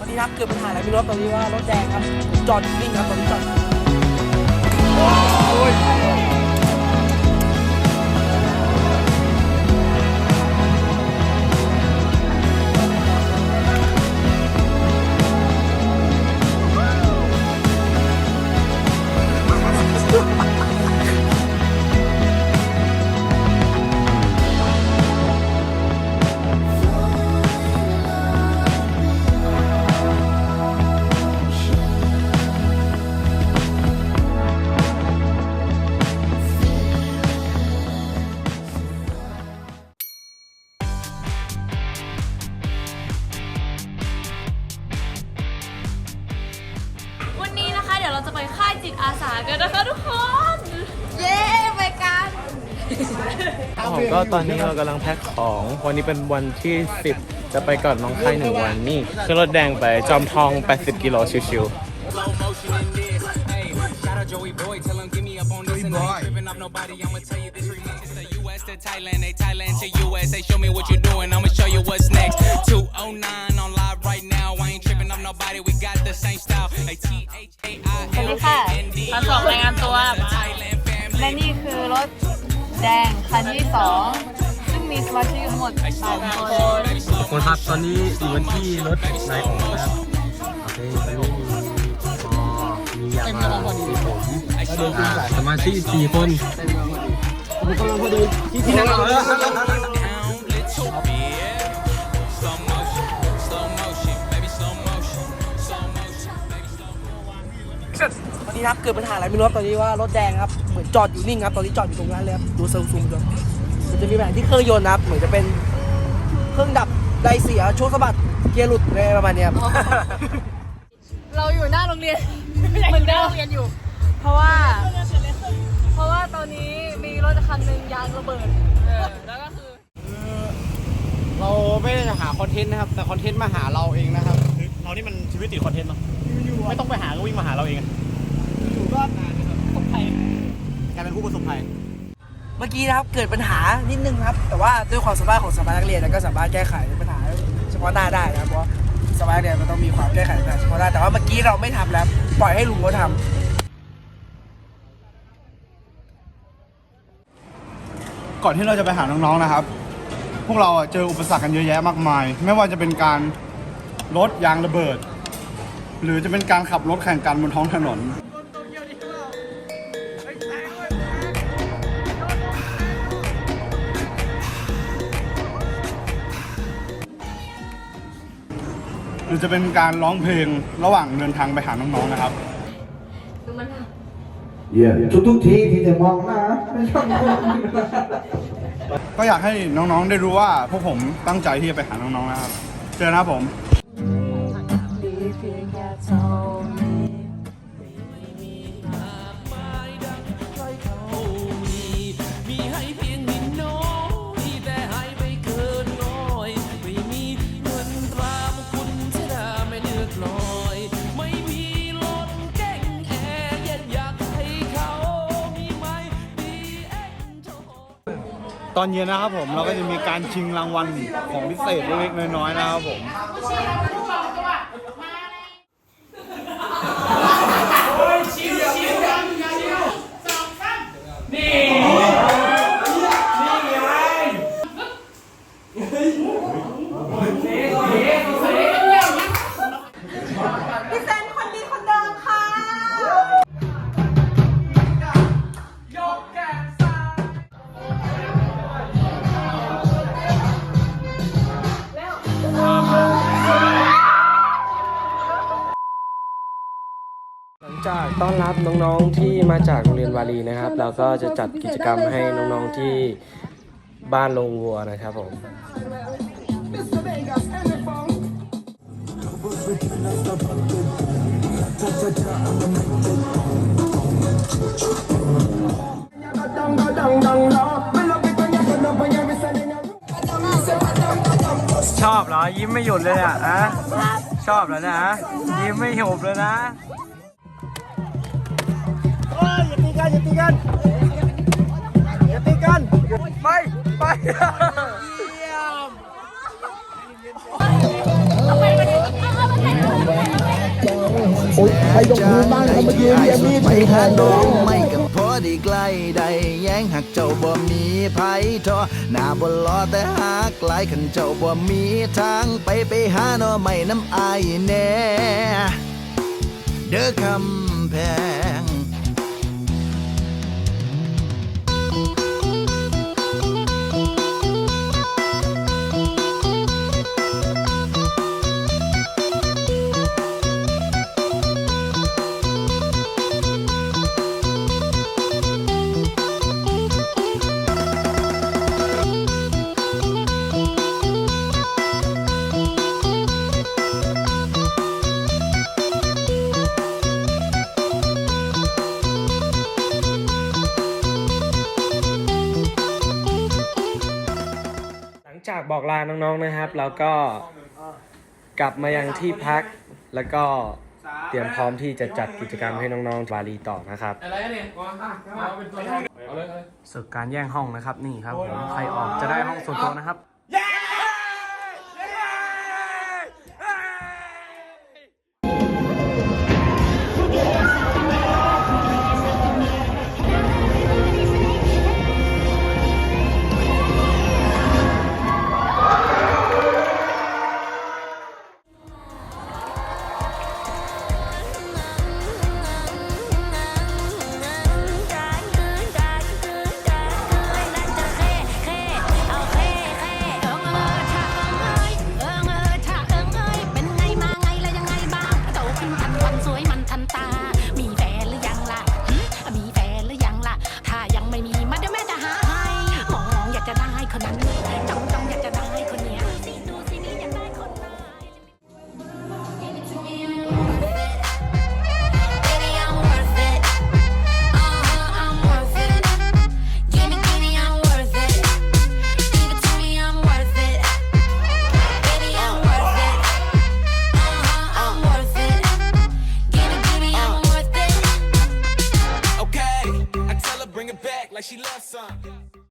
วันนี้ครับเกิดปัญหาอะไรไม่รู้ตอนนี้ว่ารถแดงครับ จอดนิ่งครับตอนนี้จอด จะไปค่ายจิตอาสากันนะคะทุกคน เย้ไปกันผมก็ตอนนี้เรากำลังแพ็คของ วันนี้เป็นวันที่ 10 จะไปก่อนน้องค่ายหนึ่งวันนี่คือรถแดงไปจอมทอง 80 กิโลชิว Slow motion in this. Hey, shout out Joey Boy. Tell him give me up on this. and I ain't tripping off nobody. I'ma tell you this remix. It's the US to Thailand. They Thailand to US. They show me what you're doing. I'ma show you what's next. 209 on live right now. I ain't tripping off nobody. We got the same style. Hey, T H A I สวัส L ดีค่ะ N D. มาสองรายงานตัว Thailand family. และนี่คือรถแดงคันที่สองซึ่งมีสมาชิกทั้งหมดสามคนๆคนครับตอนนี้อยู่กันที่รถนายของนะครับโอเคตอนนี้มีปอมียามามีผมอ่าสมาชิกสี่คน ผมกำลังพอดีที่ที่นั่งเรา Down, little bit. Slow motion. Slow motion. Baby, slow motion. Slow motion. Baby, slow motion. วันนี้ครับเกิดปัญหาอะไรไม่รู้ครับตอนนี้ว่ารถแดงครับเหมือนจอดอยู่นิ่งครับตอนนี้จอดอยู่ตรงนั้นเลยครับดูเซลซูมดูมันจะมีปัญหาที่เครื่องยนต์นะครับเหมือนจะเป็นเครื่องดับไดเสียโชคสะบัดเกียร์หลุดอะไรประมาณเนี้ยครับเราอยู่หน้าโรงเรียนเหมือนเดิมเรียนอยู่างระเบิดเออแล้วก็คือเราไม่ได้จะหาคอนเทนต์นะครับ แต่คอนเทนต์มาหาเราเองนะครับเรานี่มันชีวิตติดคอนเทนต์เนาะไม่ต้องไปหาก็วิ่งมาหาเราเองอะกลายเป็นผู้ประสบภัยเมื่อกี้นะครับเกิดปัญหานิดนึงครับ แต่ว่าด้วยความสามารถของสภานักเรียนนะก็สามารถแก้ไขปัญหาเฉพาะหน้าได้นะครับเพราะสภานักเรียนมันต้องมีความแก้ไขปัญหาเฉพาะหน้าแต่ว่าเมื่อกี้เราไม่ทำแล้ว ปล่อยให้ลุงเขาทำ ก่อนที่เราจะไปหาน้องๆนะครับ พวกเราอะเจออุปสรรคกันเยอะแยะมากมาย ไม่ว่าจะเป็นการรถยางระเบิด หรือจะเป็นการขับรถแข่งกันบนท้องถนน หรือจะเป็นการร้องเพลงระหว่างเดินทางไปหาน้องๆนะครับ เยี่ยมทุกทุกๆทีที่จะมองหน้าไม่ชอบมองก็อยากให้น้องๆได้รู้ว่าพวกผมตั้งใจที่จะไปหาน้องๆนะครับ เจอนะครับผมมี ตอนเย็นนะครับผมเราก็จะมีการชิงรางวัลของพิเศษเล็กๆน้อยๆนะครับผม จากต้อนรับน้องๆที่มาจากโรงเรียนวารีนะครับ เราก็จะจัดกิจกรรมให้น้องๆที่บ้านลงวัวนะครับผมชอบเหรอยิ้มไม่หยุดเลยอะอะชอบเหรอนะยิ้มไม่หยุดเลยนะ ไปทำไมมันใครยกมือบ้างครับเมื่อกี้พี่เอมี่ไปถือแทหานน้น้อองงไม่กับพอได้ใกล้ได้แย้งหักเจ้าบ่มีไผทอหน้าบ่รอแต่หากหลายขันเจ้าบ่มีทางไปไปหาหน้อไม่น้ำอายแน่ เด้อคำแพง ลาน้องๆนะครับเราก็กลับมายังที่พัก แล้วก็เตรียมพร้อมที่จะจัดกิจกรรมให้น้องๆบาลีต่อนะครับศึกการแย่งห้องนะครับ นี่ครับผมใครออกจะได้ห้องส่วนตัวนะครับ